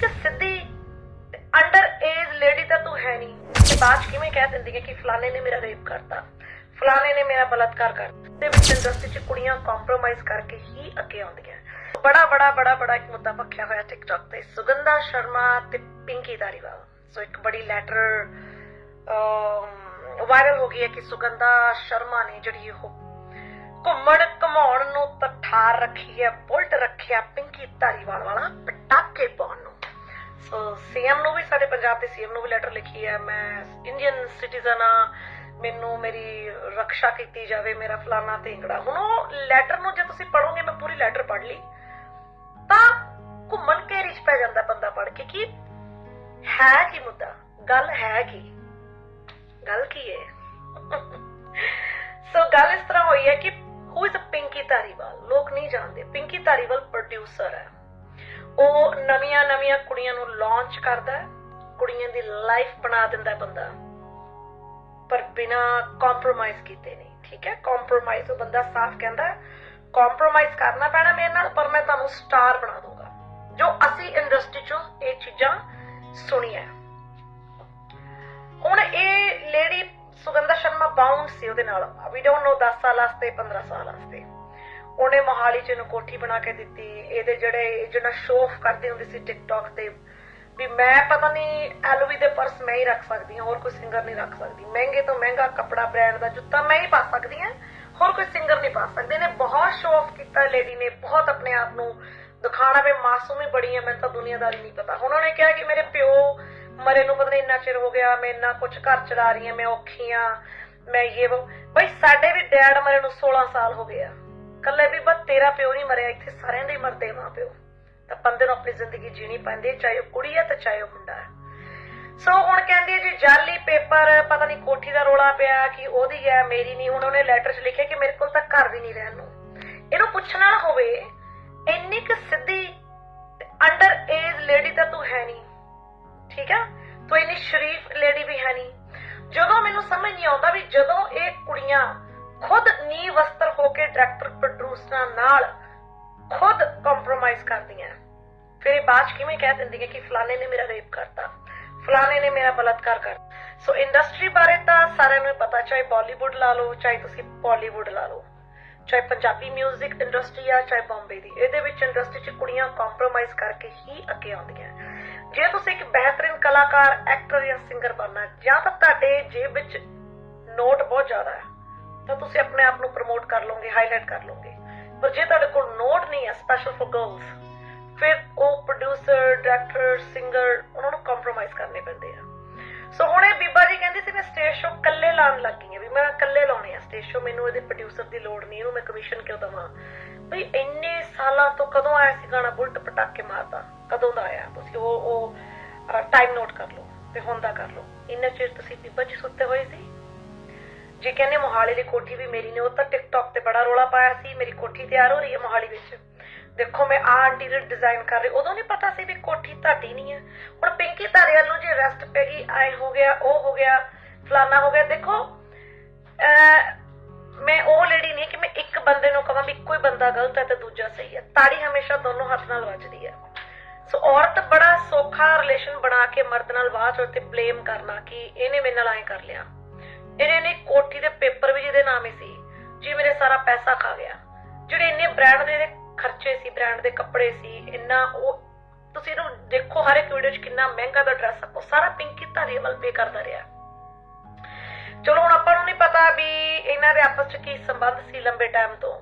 ਕਿ ਸਿੱਧੀ under age lady ਤਾਂ ਤੂੰ ਹੈ ਨਹੀਂ। ਤੇ ਬਾਅਦ ਕਿਵੇਂ ਕਹਿ ਦਿੰਦੀ ਹੈ ਕਿ ਫਲਾਣੇ ਨੇ ਮੇਰਾ ਰੇਪ ਕਰਤਾ? ਫਲਾਣੇ ਨੇ ਮੇਰਾ ਬਲਾਤਕਾਰ ਕਰਤਾ। ਦੇ ਵਿੱਚ ਇੰਡਸਟਰੀ 'ਚ ਕੁੜੀਆਂ ਕੰਪਰੋਮਾਈਜ਼ ਕਰਕੇ ਹੀ ਅੱਗੇ ਆਉਂਦੀਆਂ। ਬੜਾ ਬੜਾ ਬੜਾ ਬੜਾ ਇੱਕ ਮੁੱਦਾ ਭਖਿਆ ਹੋਇਆ ਟਿਕਟੌਕ ਤੇ। ਸੁਗੰਧਾ ਸ਼ਰਮਾ ਤੇ ਪਿੰਕੀ ਧਾਰੀਵਾਲ। ਸੋ ਇੱਕ ਬੜੀ ਲੈਟਰ ਵਾਇਰਲ ਹੋ ਗਈ ਹੈ ਕਿ ਸੁਗੰਧਾ ਸ਼ਰਮਾ ਨੇ ਜਿਹੜੀ ਉਹ ਘੁੰਮਣ ਘਮਾਉਣ ਨੂੰ ਤਠਾਰ ਰੱਖੀ ਹੈ, ਬੁਲਟ ਰੱਖਿਆ ਪਿੰਕੀ ਧਾਰੀਵਾਲ ਵਾਲਾ ਪਟਾਕੇ ਪਾਉਣ ਨੂੰ। ਸੋ ਸੀਐਮ ਨੂੰ ਵੀ, ਸਾਡੇ ਪੰਜਾਬ ਦੇ ਸੀਐਮ ਨੂੰ ਵੀ ਲੈਟਰ ਲਿਖੀ ਹੈ। ਮੈਂ ਇੰਡੀਅਨ ਸਿਟੀਜ਼ਨ ਆ ਮੈਨੂੰ ਮੇਰੀ ਰੱਖਿਆ ਕੀਤੀ ਜਾਵੇ, ਮੇਰਾ ਫਲਾਣਾ ਢੇਂਗੜਾ ਹੁਣ ਉਹ ਲੈਟਰ ਨੂੰ ਜੇ ਤੁਸੀਂ ਪੜੋਗੇ ਮੈਂ ਪੂਰੀ ਲੈਟਰ ਪੜ੍ਹ ਲਈ, ਤਾਂ ਘੁੰਮਣ ਘੇਰੀ ਚ ਪੈ ਜਾਂਦਾ ਬੰਦਾ ਪੜ ਕੇ ਕਿ ਹੈ ਕੀ ਮੁੱਦਾ? ਗੱਲ ਹੈ ਕੀ? ਗੱਲ ਕੀ ਹੈ? ਸੋ ਗੱਲ ਇਸ ਤਰ੍ਹਾਂ ਹੋਈ ਹੈ ਕਿ ਹੂ ਇਜ਼ ਪਿੰਕੀ ਧਾਰੀਵਾਲ ਲੋਕ ਨਹੀਂ ਜਾਣਦੇ। ਪਿੰਕੀ ਧਾਰੀਵਾਲ ਪ੍ਰੋਡਿਊਸਰ ਹੈ। ਉਹ ਨਵੀਆਂ ਨਵੀਆਂ ਕੁੜੀਆਂ ਨੂੰ ਲਾਂਚ ਕਰਦਾ ਕੁੜੀਆਂ ਦੀ ਲਾਈਫ ਬਣਾ ਦਿੰਦਾ ਬੰਦਾ। ਪਰ ਬਿਨਾ ਕੰਪਰੋਮਾਈਜ਼ ਕੀਤੇ ਨਹੀਂ, ਠੀਕ ਹੈ? ਕੰਪਰੋਮਾਈਜ਼ ਉਹ ਬੰਦਾ ਸਾਫ਼ ਕਹਿੰਦਾ ਕੰਪਰੋਮਾਈਜ਼ ਕਰਨਾ ਪੈਣਾ ਮੇਰੇ ਨਾਲ, ਪਰ ਮੈਂ ਤੁਹਾਨੂੰ ਸਟਾਰ ਬਣਾ ਦੂੰਗਾ ਜੋ ਅਸੀਂ ਇੰਡਸਟਰੀ ਚੋਂ ਇਹ ਚੀਜ਼ਾਂ ਸੁਣੀਆਂ। ਹੁਣ ਇਹ ਲੇਡੀ ਸੁਗੰਧਾ ਸ਼ਰਮਾ ਬਾਉਂਡ ਸੀ ਉਹਦੇ ਨਾਲ। ਵੀ ਡੋਨਟ ਨੋ 10 ਸਾਲ ਵਾਸਤੇ 15 ਸਾਲ ਵਾਸਤੇ। ਉਹਨੇ ਮੋਹਾਲੀ ਚ ਇਹਨੂੰ ਕੋਠੀ ਬਣਾ ਕੇ ਦਿੱਤੀ, ਇਹਦੇ ਜਿਹੜੇ ਜਿਹੜਾ ਸ਼ੋਅ ਆਫ ਕਰਦੀ ਸੀ ਟਿਕਟੌਕ ਤੇ, ਵੀ ਮੈਂ ਪਤਾ ਨਹੀਂ ਐਲਵੀ ਦੇ ਪਰਸ ਮੈਂ ਹੀ ਰੱਖ ਸਕਦੀ ਹਾਂ, ਹੋਰ ਕੋਈ ਸਿੰਗਰ ਨਹੀਂ ਰੱਖ ਸਕਦੀ। ਮਹਿੰਗੇ ਤੋਂ ਮਹਿੰਗਾ ਕੱਪੜਾ ਬ੍ਰਾਂਡ ਦਾ ਜੁੱਤਾ ਮੈਂ ਹੀ ਪਾ ਸਕਦੀ ਹਾਂ, ਹੋਰ ਕੋਈ ਸਿੰਗਰ ਨਹੀਂ ਪਾ ਸਕਦੇ। ਨੇ ਬਹੁਤ ਸ਼ੋਅ ਆਫ ਕੀਤਾ ਲੇਡੀ ਨੇ ਬਹੁਤ ਆਪਣੇ ਆਪ ਨੂੰ ਦਿਖਾਣਾ ਵੀ ਮਾਸੂਮ ਹੀ ਬੜੀ ਹੈ, ਮੈਨੂੰ ਤਾਂ ਦੁਨੀਆਦਾਰੀ ਨਹੀਂ ਪਤਾ। ਹੁਣ ਉਹਨੇ ਕਿਹਾ ਕਿ ਮੇਰੇ ਪਿਓ ਮਰੇ ਨੂੰ ਪਤਾ ਨਹੀਂ ਇੰਨਾ ਚਿਰ ਹੋ ਗਿਆ, ਮੈਂ ਇੰਨਾ ਕੁਝ ਘਰ ਚਲਾ ਰਹੀ ਹਾਂ, ਮੈਂ ਔਖੀ ਆ ਮੈਂ ਇਹ ਵੋ। ਬਈ ਸਾਡੇ ਵੀ ਡੈਡ ਮਰੇ ਨੂੰ 16 ਸਾਲ ਹੋ ਗਏ ਆ। ਕੱਲੇ ਵੀ ਬਸ ਤੇਰਾ ਪਿਓ ਨਹੀਂ ਮਰਿਆ, ਇੱਥੇ ਸਾਰਿਆਂ ਦੇ ਮਰਦੇ ਮਾਂ ਪਿਓ। ਤਾਂ ਬੰਦੇ ਨੂੰ ਆਪਣੀ ਜ਼ਿੰਦਗੀ ਜੀਣੀ ਪੈਂਦੀ ਹੈ, ਚਾਹੇ ਉਹ ਕੁੜੀ ਹੈ ਤੇ ਚਾਹੇ ਉਹ ਮੁੰਡਾ ਹੈ। ਸੋ ਹੁਣ ਕਹਿੰਦੀ ਹੈ ਜੀ, ਜਾਲੀ ਪੇਪਰ, ਪਤਾ ਨਹੀਂ ਕੋਠੀ ਦਾ ਰੋਲਾ ਪਿਆ ਕਿ ਉਹਦੀ ਹੈ, ਮੇਰੀ ਨਹੀਂ। ਹੁਣ ਉਹਨੇ ਲੈਟਰ 'ਚ ਲਿਖਿਆ ਕਿ ਮੇਰੇ ਕੋਲ ਤਾਂ ਘਰ ਵੀ ਨਹੀਂ ਰਹਿਣ ਨੂੰ। ਇਹਨੂੰ ਪੁੱਛਣਾ ਨਾ ਹੋਵੇ, ਇੰਨੀ ਕਿ ਸਿੱਧੀ ਅੰਡਰ ਏਜ ਲੇਡੀ ਤਾਂ ਤੂੰ ਹੈ ਨਹੀਂ। ਠੀਕ ਆ? ਤੂੰ ਇੰਨੀ ਸ਼ਰੀਫ ਲੇਡੀ ਵੀ ਹੈ ਨਹੀਂ। ਜਦੋਂ ਮੈਨੂੰ ਸਮਝ ਨਹੀਂ ਆਉਂਦਾ ਵੀ ਜਦੋਂ ਇਹ ਕੁੜੀਆਂ ਖੁਦ ਨੀ ਵਸਤਰ ਹੋ ਕੇ ਡਾਇਰੈਕਟਰ ਪ੍ਰੋਡਿਊਸਰਾਂ ਨਾਲ ਖੁਦ ਕੰਪਰੋਮਾਈਜ਼ ਕਰਦੀਆਂ। ਫਿਰ ਇਹ ਬਾਅਦ 'ਚ ਕਿਵੇਂ ਕਹਿ ਦਿੰਦੀਆਂ ਕਿ ਫਲਾਣੇ ਨੇ ਮੇਰਾ ਰੇਪ ਕਰਤਾ? ਫਲਾਣੇ ਨੇ ਮੇਰਾ ਬਲਾਤਕਾਰ ਕਰਤਾ। ਸੋ ਇੰਡਸਟਰੀ ਬਾਰੇ ਤਾਂ ਸਾਰਿਆਂ ਨੂੰ ਪਤਾ, ਚਾਹੇ ਬਾਲੀਵੁੱਡ ਲਾ ਲਓ, ਚਾਹੇ ਤੁਸੀਂ ਬਾਲੀਵੁੱਡ ਲਾ ਲਓ, ਚਾਹੇ ਪੰਜਾਬੀ 뮤직 ਇੰਡਸਟਰੀ ਆ, ਚਾਹੇ ਬੰਬੇ ਦੀ। ਇਹਦੇ ਵਿੱਚ ਇੰਡਸਟਰੀ 'ਚ ਕੁੜੀਆਂ ਕੰਪਰੋਮਾਈਜ਼ ਕਰਕੇ ਹੀ ਅੱਗੇ ਆਉਂਦੀਆਂ। ਜੇ ਤੁਸੀਂ ਇੱਕ ਬਿਹਤਰੀਨ ਕਲਾਕਾਰ ਐਕਟਰ ਜਾਂ ਸਿੰਗਰ ਬਣਨਾ, ਜਾਂ ਤਾਂ ਤੁਹਾਡੇ ਜੇਬ ਵਿੱਚ ਨੋਟ ਬਹੁਤ ਜ਼ਿਆਦਾ ਹੈ, ਤਾਂ ਤੁਸੀਂ ਆਪਣੇ ਆਪ ਨੂੰ ਪ੍ਰਮੋਟ ਕਰ ਲਓਗੇ ਹਾਈਲਾਈਟ ਕਰ ਲਓਗੇ। ਪਰ ਜੇ ਤੁਹਾਡੇ ਕੋਲ ਨੋਟ ਨਹੀਂ ਹੈ ਸਪੈਸ਼ਲ ਫॉर ਗਰਲਸ ਫਿਰ ਉਹ ਪ੍ਰੋਡਿਊਸਰ ਡਾਇਰੈਕਟਰ ਸਿੰਗਰ ਉਹਨਾਂ ਨੂੰ ਕੰਪਰੋਮਾਈਜ਼ ਕਰਨੇ ਪੈਂਦੇ ਆ। ਸੋ ਹੁਣ ਇਹ ਬੀਬਾ ਜੀ ਕਹਿੰਦੀ ਸੀ, ਮੈਂ ਸਟੇਜ ਸ਼ੋ ਕੱਲੇ ਲਾਉਣ ਲੱਗੀ ਆ ਵੀ ਮੈਂ ਕੱਲੇ ਲਾਉਣੇ ਆ ਸਟੇਜ ਸ਼ੋ ਮੈਨੂੰ ਇਹਦੇ ਪ੍ਰੋਡਿਊਸਰ ਦੀ ਲੋੜ ਨਹੀਂ, ਇਹਨੂੰ ਮੈਂ ਕਮਿਸ਼ਨ ਕਿਉਂ ਦਵਾਂ? ਭਈ ਇੰਨੇ ਸਾਲਾਂ ਤੋਂ ਕਦੋਂ ਆਇਆ ਸੀ ਗਾਣਾ ਬੁਲਟ ਪਟਾਕੇ ਮਾਰਦਾ? ਕਦੋਂ ਦਾ ਆਇਆ? ਤੁਸੀਂ ਉਹ ਉਹ ਟਾਈਮ ਨੋਟ ਕਰ ਲਓ ਤੇ ਹੁਣ ਦਾ ਕਰ ਲਓ। ਇੰਨਾ ਚਿਰ ਤੁਸੀਂ ਬੀਬਾ ਜੀ ਸੁੱਤੇ ਹੋਏ ਸੀ? ਜੇ ਕਹਿੰਦੇ ਮੋਹਾਲੀ ਦੀ ਕੋਠੀ ਵੀ ਮੇਰੀ ਨੇ, ਉਹ ਤਾਂ ਟਿਕਟੌਕ ਤੇ ਬੜਾ ਰੋਲਾ ਪਾਇਆ ਸੀ, ਮੇਰੀ ਕੋਠੀ ਤਿਆਰ ਹੋ ਰਹੀ ਹੈ ਮੋਹਾਲੀ ਵਿੱਚ। ਦੇਖੋ, ਮੈਂ ਆ ਇੰਟੀਰੀਅਰ ਡਿਜ਼ਾਈਨ ਕਰ ਰਹੀ, ਉਦੋਂ ਨਹੀਂ ਪਤਾ ਸੀ ਵੀ ਕੋਠੀ ਤੁਹਾਡੀ ਨਹੀਂ ਹੈ। ਹੁਣ ਪਿੰਕੀ ਧਾਰੀਵਾਲ ਨੂੰ ਜੇ ਰੈਸਟ ਪੈ ਗਈ, ਆਏ ਹੋ ਗਿਆ, ਉਹ ਹੋ ਗਿਆ, ਫਲਾਨਾ ਹੋ ਗਿਆ, ਦੇਖੋ ਮੈਂ ਉਹ ਲੇਡੀ ਨਹੀਂ ਕਿ ਮੈਂ ਇੱਕ ਬੰਦੇ ਨੂੰ ਕਹਾਂ ਵੀ ਇੱਕੋ ਹੀ ਬੰਦਾ ਗਲਤ ਹੈ ਤੇ ਦੂਜਾ ਸਹੀ ਹੈ। ਤਾੜੀ ਹਮੇਸ਼ਾ ਦੋਨੋਂ ਹੱਥ ਨਾਲ ਵੱਜਦੀ ਹੈ। ਸੋ ਔਰਤ ਬੜਾ ਸੌਖਾ ਰਿਲੇਸ਼ਨ ਬਣਾ ਕੇ ਮਰਦ ਨਾਲ ਬਾਅਦ ਚੋਂ ਤੇ ਬਲੇਮ ਕਰਨਾ ਕਿ ਇਹਨੇ ਮੇਰੇ ਨਾਲ ਐਂ ਕਰ ਲਿਆ। ਇਹਨੇ ਨੇ ਕੋਠੀ ਦੇ ਪੇਪਰ ਵੀ ਜਿਹਦੇ ਨਾਮ ਹੀ ਸੀ ਜੀ ਮੇਰੇ ਸਾਰਾ ਪੈਸਾ ਖਾ ਗਿਆ। ਜਿਹੜੇ ਇੰਨੇ ਬ੍ਰਾਂਡ ਦੇ ਖਰਚੇ ਸੀ ਬ੍ਰਾਂਡ ਦੇ ਕੱਪੜੇ ਸੀ ਇੰਨਾ ਉਹ ਤੁਸੀਂ ਇਹਨੂੰ ਦੇਖੋ ਹਰ ਇੱਕ ਵੀਡੀਓ 'ਚ ਕਿੰਨਾ ਮਹਿੰਗਾ ਦਾ ਡਰੈਸ ਉਹ ਸਾਰਾ ਪਿੰਕੀ ਧਾਰੀਵਾਲ ਪੇ ਕਰਦਾ ਰਿਹਾ। ਚਲੋ ਹੁਣ ਆਪਾਂ ਨੂੰ ਨਹੀਂ ਪਤਾ ਵੀ ਇਹਨਾਂ ਦੇ ਆਪਸ 'ਚ ਕੀ ਸੰਬੰਧ ਸੀ ਲੰਬੇ ਟਾਈਮ ਤੋਂ।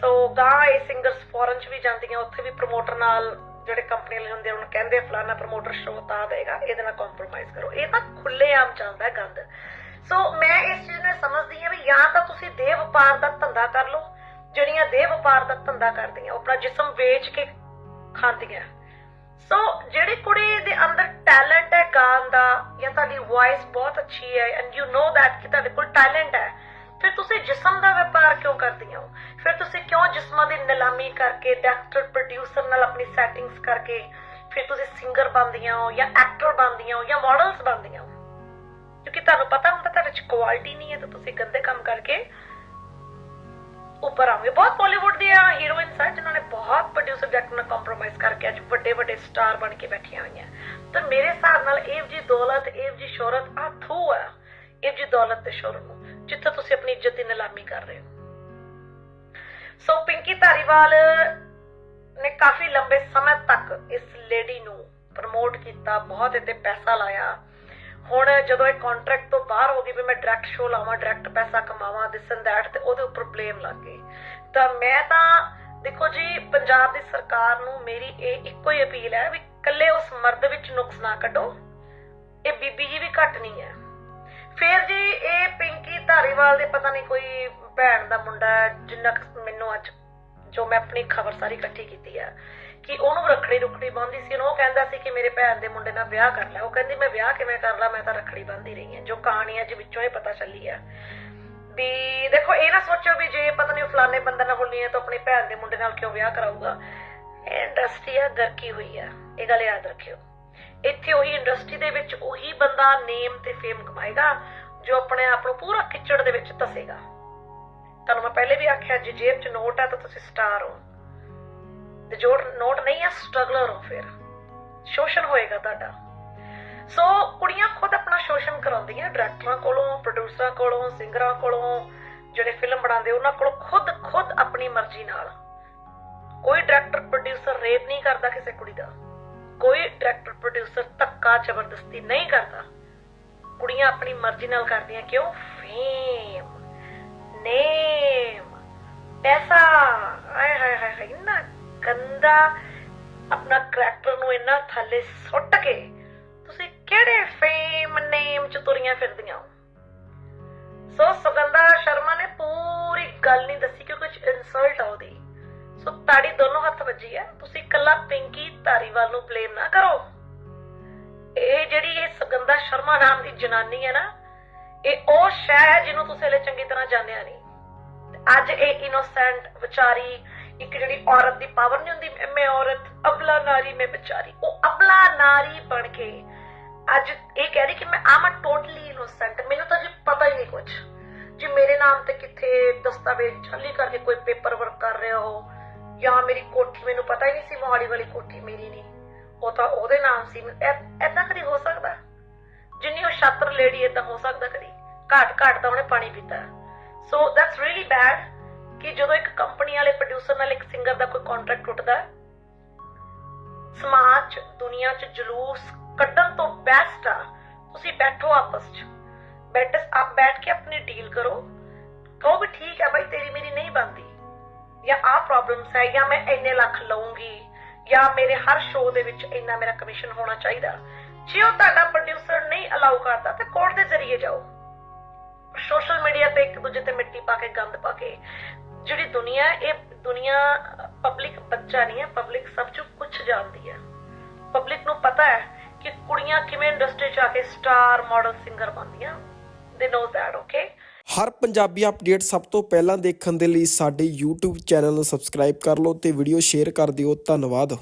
ਸੋ ਗਾਂ ਇਹ ਸਿੰਗਰਸ ਫੋਰਨ 'ਚ ਵੀ ਜਾਂਦੀਆਂ ਉੱਥੇ ਵੀ ਪ੍ਰੋਮੋਟਰ ਨਾਲ ਜਿਹੜੇ ਕੰਪਨੀ ਵਾਲੇ ਹੁੰਦੇ ਆ, ਕਹਿੰਦੇ ਆ ਫਲਾਨਾ ਪ੍ਰੋਮੋਟਰ ਸ਼ੋਅ ਤਾਂ ਦੇਗਾ ਇਹਦੇ ਨਾਲ ਕੰਪਰੋਮਾਈਜ਼ ਕਰੋ। ਇਹ ਤਾਂ ਖੁੱਲੇ ਆਮ ਚੱਲਦਾ ਗੰਦ। ਸੋ ਮੈਂ ਇਸ ਚੀਜ਼ ਨੂੰ ਸਮਝਦੀ ਹਾਂ ਵੀ ਜਾਂ ਤਾਂ ਤੁਸੀਂ ਦੇਹ ਵਪਾਰ ਦਾ ਧੰਦਾ ਕਰ ਲਓ, ਜਿਹੜੀਆਂ ਦੇਹ ਵਪਾਰ ਦਾ ਧੰਦਾ ਕਰਦੀਆਂ, ਉਹ ਆਪਣਾ ਜਿਸਮ ਵੇਚ ਕੇ ਖਾਂਦੀਆਂ। ਸੋ ਜਿਹੜੀ ਕੁੜੀ ਦੇ ਅੰਦਰ ਟੈਲੈਂਟ ਹੈ ਗਾਣ ਦਾ, ਜਾਂ ਤੁਹਾਡੀ ਵੌਇਸ ਬਹੁਤ ਅੱਛੀ ਹੈ ਐਂਡ ਯੂ نو that ਕਿ ਤੁਹਾਡੇ ਕੋਲ ਟੈਲੈਂਟ ਹੈ, ਫਿਰ ਤੁਸੀਂ ਜਿਸਮ ਦਾ ਵਪਾਰ ਕਿਉਂ ਕਰਦੀਆਂ ਹੋ? ਫਿਰ ਤੁਸੀਂ ਕਿਉਂ ਜਿਸਮਾਂ ਦੀ ਨਿਲਾਮੀ ਕਰਕੇ ਡਾਇਰੈਕਟਰ ਪ੍ਰੋਡਿਊਸਰ ਨਾਲ ਆਪਣੀ ਸੈਟਿੰਗਸ ਕਰਕੇ, ਫਿਰ ਤੁਸੀਂ ਸਿੰਗਰ ਬਣਦੀਆਂ ਹੋ, ਜਾਂ ਐਕਟਰ ਬਣਦੀਆਂ ਹੋ, ਜਾਂ ਮਾਡਲਸ ਬਣਦੀਆਂ ਹੋ? ਕਿਉਂਕਿ ਤੁਹਾਨੂੰ ਪਤਾ ਹੁੰਦਾ ਤੁਹਾਡੇ ਵਿੱਚ ਕੁਆਲਿਟੀ ਨਹੀਂ ਹੈ ਤਾਂ ਤੁਸੀਂ ਗੰਦੇ ਕੰਮ ਕਰਕੇ ਉੱਪਰ ਆਉਂਗੇ ਬਹੁਤ ਬਾਲੀਵੁੱਡ ਦੀਆਂ ਹੀਰੋਇਨਸ ਆ ਜਿਨ੍ਹਾਂ ਨੇ ਬਹੁਤ ਪ੍ਰੋਡਿਊਸਰ ਡਾਇਰੈਕਟਰ ਨਾਲ ਕੰਪਰੋਮਾਈਜ਼ ਕਰਕੇ ਅੱਜ ਵੱਡੇ ਵੱਡੇ ਸਟਾਰ ਬਣ ਕੇ ਬੈਠੀਆਂ ਹੋਈਆਂ। ਤਾਂ ਮੇਰੇ ਹਿਸਾਬ ਨਾਲ ਇਹ ਜੀ ਦੌਲਤ ਇਹ ਜੀ ਸ਼ੋਹਰਤ ਆ ਥੂ ਆ ਇਹ ਜੀ ਦੌਲਤ ਤੇ ਸ਼ੋਹਰਤ ਨੂੰ, ਜਿੱਥੇ ਤੁਸੀਂ ਆਪਣੀ ਇੱਜ਼ਤ ਦੀ ਨਿਲਾਮੀ ਕਰ ਰਹੇ ਹੋ। ਸੋ ਪਿੰਕੀ ਧਾਰੀਵਾਲ ਨੇ ਕਾਫੀ ਲੰਬੇ ਸਮੇਂ ਤੱਕ ਇਸ ਲੇਡੀ ਨੂੰ ਪ੍ਰਮੋਟ ਕੀਤਾ, ਬਹੁਤ ਇਹਤੇ ਪੈਸਾ ਲਾਇਆ। ਹੁਣ ਜਦੋਂ ਇਹ ਕੰਟਰੈਕਟ ਤੋਂ ਬਾਹਰ ਹੋ ਗਈ ਵੀ ਮੈਂ ਡਾਇਰੈਕਟ ਸ਼ੋਅ ਲਾਵਾਂ ਡਾਇਰੈਕਟ ਪੈਸਾ ਕਮਾਵਾਂ ਦਿਸ ਐਂਡ ਦੈਟ ਤੇ ਉਹਦੇ ਉੱਪਰ ਬਲੇਮ ਲੱਗ ਗਈ ਤਾਂ ਮੈਂ ਤਾਂ ਦੇਖੋ ਜੀ ਪੰਜਾਬ ਦੀ ਸਰਕਾਰ ਨੂੰ ਮੇਰੀ ਇਹ ਇੱਕੋ ਹੀ ਅਪੀਲ ਹੈ ਵੀ ਕੱਲੇ ਉਸ ਮਰਦ ਵਿੱਚ ਨੁਕਸ ਨਾ ਕੱਢੋ। ਇਹ ਬੀਬੀ ਜੀ ਵੀ ਘੱਟ ਨਹੀਂ ਹੈ। ਫਿਰ ਜੀ ਇਹ ਪਿੰਕੀ ਧਾਰੀਵਾਲ ਦੇ ਪਤਾ ਨਹੀਂ ਕੋਈ ਭੈਣ ਦਾ ਮੁੰਡਾ ਹੈ, ਜਿੰਨਾ ਮੈਨੂੰ ਅੱਜ ਜੋ ਮੈਂ ਆਪਣੀ ਖਬਰ ਸਾਰੀ ਇਕੱਠੀ ਕੀਤੀ ਆ ਕਿ ਉਹਨੂੰ ਰੱਖੜੀ ਰੁੱਖੜੀ ਬੰਨ੍ਹਦੀ ਸੀ, ਉਹਨੂੰ ਉਹ ਕਹਿੰਦਾ ਸੀ ਕਿ ਮੇਰੇ ਭੈਣ ਦੇ ਮੁੰਡੇ ਨਾਲ ਵਿਆਹ ਕਰ ਲੈ। ਉਹ ਕਹਿੰਦੀ, ਮੈਂ ਵਿਆਹ ਕਿਵੇਂ ਕਰ ਲਾਂ? ਮੈਂ ਤਾਂ ਰੱਖੜੀ ਬੰਨਦੀ ਰਹੀ ਹਾਂ। ਜੋ ਕਹਾਣੀ ਅੱਜ ਵਿੱਚੋਂ ਇਹ ਪਤਾ ਚੱਲੀ ਆ। ਵੀ ਦੇਖੋ, ਇਹ ਨਾ ਸੋਚੋ ਵੀ ਜੇ ਪਤਾ ਨਹੀਂ ਫਲਾਣੇ ਬੰਦੇ ਨਾਲ ਹੋਣੀ ਹੈ ਤਾਂ ਆਪਣੀ ਭੈਣ ਦੇ ਮੁੰਡੇ ਨਾਲ ਕਿਉਂ ਵਿਆਹ ਕਰਾਊਗਾ। ਇਹ ਇੰਡਸਟਰੀ ਆ, ਗਰਕੀ ਹੋਈ ਆ। ਇਹ ਗੱਲ ਯਾਦ ਰੱਖਿਓ। ਇੱਥੇ ਉਹੀ ਇੰਡਸਟਰੀ ਦੇ ਵਿੱਚ ਉਹੀ ਬੰਦਾ ਨੇਮ ਤੇ ਫੇਮ ਕਮਾਏਗਾ ਜੋ ਆਪਣੇ ਆਪ ਨੂੰ ਪੂਰਾ ਕਿਚੜ ਦੇ ਵਿੱਚ ਤਸੇਗਾ ਤੁਹਾਨੂੰ ਮੈਂ ਪਹਿਲੇ ਵੀ ਆਖਿਆ, ਜੇ ਜੇਬ 'ਚ ਨੋਟ ਹੈ ਤਾਂ ਤੁਸੀਂ ਸਟਾਰ ਹੋ। ਤੇ ਜੋ ਨੋਟ ਨਹੀਂ ਹੈ ਸਟਰਗਲਰ ਹੋ ਫਿਰ। ਸ਼ੋਸ਼ਣ ਹੋਏਗਾ ਤੁਹਾਡਾ। ਸੋ ਕੁੜੀਆਂ ਖੁਦ ਆਪਣਾ ਸ਼ੋਸ਼ਣ ਕਰਾਉਂਦੀਆਂ ਡਾਇਰੈਕਟਰਾਂ ਕੋਲੋਂ ਪ੍ਰੋਡਿਊਸਰਾਂ ਕੋਲੋਂ ਸਿੰਗਰਾਂ ਕੋਲੋਂ, ਜਿਹੜੇ ਫਿਲਮ ਬਣਾਉਂਦੇ, ਉਹਨਾਂ ਕੋਲੋਂ ਖੁਦ ਖੁਦ ਆਪਣੀ ਮਰਜ਼ੀ ਨਾਲ। ਕੋਈ ਡਾਇਰੈਕਟਰ ਪ੍ਰੋਡਿਊਸਰ ਰੇਪ ਨਹੀਂ ਕਰਦਾ ਕਿਸੇ ਕੁੜੀ ਦਾ। ਕੋਈ ਡਾਇਰੈਕਟਰ ਪ੍ਰੋਡਿਊਸਰ ਧੱਕਾ, ਜ਼ਬਰਦਸਤੀ ਨਹੀਂ ਕਰਦਾ। ਕੁੜੀਆਂ ਆਪਣੀ ਮਰਜ਼ੀ ਨਾਲ ਕਰਦੀਆਂ ਕਿਉਂ? ਫੇਮ ਨੇਮ ਪੈਸਾ। ਗੰਦਾ ਆਪਣਾ ਕਰੈਕਟਰ ਨੂੰ ਇੰਨਾ ਥੱਲੇ ਸੁੱਟ ਕੇ ਤੁਸੀਂ ਕਿਹੜੇ ਫੇਮ ਨੇਮ ਚ ਤੁਰੀਆਂ ਫਿਰਦੀਆਂ ਸੋ ਸੁਗੰਧਾ ਸ਼ਰਮਾ ਨੇ ਪੂਰੀ ਗੱਲ ਨਹੀਂ ਦੱਸੀ ਕਿ ਕੁਝ ਇਨਸਲਟ ਆ ਉਹਦੀ। ਸੋ ਤਾੜੀ ਦੋਨੋਂ ਹੱਥ ਵੱਜੀ ਹੈ ਤੁਸੀਂ ਕੱਲਾ ਪਿੰਕੀ ਧਾਰੀਵਾਲ ਨੂੰ ਬਲੇਮ ਨਾ ਕਰੋ। ਇਹ ਜਿਹੜੀ ਇਹ ਸੁਗੰਧਾ ਸ਼ਰਮਾ ਨਾਮ ਦੀ ਜਨਾਨੀ ਹੈ ਨਾ, ਇਹ ਉਹ ਸ਼ੈ ਹੈ ਜਿਹਨੂੰ ਤੁਸੀਂ ਹਲੇ ਚੰਗੀ ਤਰ੍ਹਾਂ ਜਾਣਿਆ ਨਹੀਂ। ਅੱਜ ਇਹ ਇਨੋਸੈਂਟ ਵਿਚਾਰੀ ਇੱਕ ਜਿਹੜੀ ਔਰਤ ਦੀ ਪਾਵਰ ਨਹੀਂ ਹੁੰਦੀ, ਮੈਂ- ਔਰਤ, ਅਬਲਾ ਨਾਰੀ ਮੈਂ ਵਿਚਾਰੀ। ਉਹ ਅਬਲਾ ਨਾਰੀ ਬਣ ਕੇ ਅੱਜ ਇਹ ਕਹਿ ਰਹੀ ਕਿ ਮੈਂ ਆਮ ਟੋਟਲੀ ਇਨੋਸੈਂਟ ਮੈਨੂੰ ਤਾਂ ਜੀ ਪਤਾ ਹੀ ਨਹੀਂ ਕੁਝ ਜੀ ਮੇਰੇ ਨਾਮ ਤੇ ਕਿੱਥੇ ਦਸਤਾਵੇਜ਼ ਜਾਲੀ ਕਰਕੇ ਕੋਈ ਪੇਪਰ ਵਰਕ ਕਰ ਰਿਹਾ ਹੋ, ਜਾਂ ਮੇਰੀ ਕੋਠੀ, ਮੈਨੂੰ ਪਤਾ ਹੀ ਨਹੀਂ ਸੀ ਮੋਹਾਲੀ ਵਾਲੀ ਕੋਠੀ ਮੇਰੀ ਨਹੀਂ। ਉਹ ਤਾਂ ਉਹਦੇ ਨਾਮ ਸੀ। ਐਦਾਂ ਕਦੀ ਹੋ ਸਕਦਾ? ਜਿੰਨੀ ਉਹ ਛਾਤਰ ਲੇਡੀ ਏਦਾਂ ਹੋ ਸਕਦਾ ਕਦੀ? ਘਾਟ ਘਾਟ ਤਾਂ ਉਹਨੇ ਪਾਣੀ ਪੀਤਾ। ਸੋ ਦੈਟਸ ਰੀਲੀ ਬੈਡ ਕਿ ਜਦੋਂ ਇੱਕ ਕੰਪਨੀ ਵਾਲੇ ਪ੍ਰੋਡਿਊਸਰ ਨਾਲ ਇੱਕ ਸਿੰਗਰ ਦਾ ਕੋਈ ਕੰਟਰੈਕਟ ਟੁੱਟਦਾ ਸਮਾਜ 'ਚ, ਦੁਨੀਆ 'ਚ ਜਲੂਸ ਕੱਢਣ ਤੋਂ ਬੈਸਟ ਆ ਤੁਸੀਂ ਬੈਠੋ ਆਪਸ 'ਚ। ਬੈਠ ਆਪ ਬੈਠ ਕੇ ਆਪਣੀ ਡੀਲ ਕਰੋ। ਕਹੋ ਵੀ ਠੀਕ ਹੈ ਭਾਈ ਤੇਰੀ ਮੇਰੀ ਨਹੀਂ ਬਣਦੀ। ਜਾਂ ਆ ਪ੍ਰੋਬਲਮਸ ਹੈ ਜਾਂ ਮੈਂ ਇੰਨੇ ਲੱਖ ਲਵਾਂਗੀ ਜਾਂ ਮੇਰੇ ਹਰ ਸ਼ੋਅ ਦੇ ਵਿੱਚ ਇੰਨਾ ਮੇਰਾ ਕਮਿਸ਼ਨ ਹੋਣਾ ਚਾਹੀਦਾ। ਜੇ ਉਹ ਤੁਹਾਡਾ ਪ੍ਰੋਡਿਊਸਰ ਨਹੀਂ ਅਲਾਉ ਕਰਦਾ ਤਾਂ ਕੋਰਟ ਦੇ ਜ਼ਰੀਏ ਜਾਓ। ਸੋਸ਼ਲ ਮੀਡੀਆ ਤੇ ਇੱਕ ਦੂਜੇ ਤੇ ਮਿੱਟੀ ਪਾ ਕੇ ਗੰਦ ਪਾ ਕੇ। ਜਿਹੜੀ ਦੁਨੀਆ ਇਹ ਦੁਨੀਆ ਪਬਲਿਕ ਬੱਚਾ ਨਹੀਂ ਹੈ ਪਬਲਿਕ ਸਭ ਕੁਝ ਕੁਝ ਜਾਣਦੀ ਹੈ। ਪਬਲਿਕ ਨੂੰ ਪਤਾ ਹੈ ਕਿ ਕੁੜੀਆਂ ਕਿਵੇਂ ਇੰਡਸਟਰੀ ਚ ਆ ਕੇ ਸਟਾਰ ਮਾਡਲ ਸਿੰਗਰ ਬਣਦੀਆਂ। ਦੇ ਨੋ ਦੈਟ ਓਕੇ ਹਰ ਪੰਜਾਬੀ ਅਪਡੇਟ ਸਭ ਤੋਂ ਪਹਿਲਾਂ ਦੇਖਣ ਦੇ ਲਈ ਸਾਡੇ YouTube ਚੈਨਲ ਨੂੰ ਸਬਸਕ੍ਰਾਈਬ ਕਰ ਲਓ ਤੇ ਵੀਡੀਓ ਸ਼ੇਅਰ ਕਰ ਦਿਓ। ਧੰਨਵਾਦ।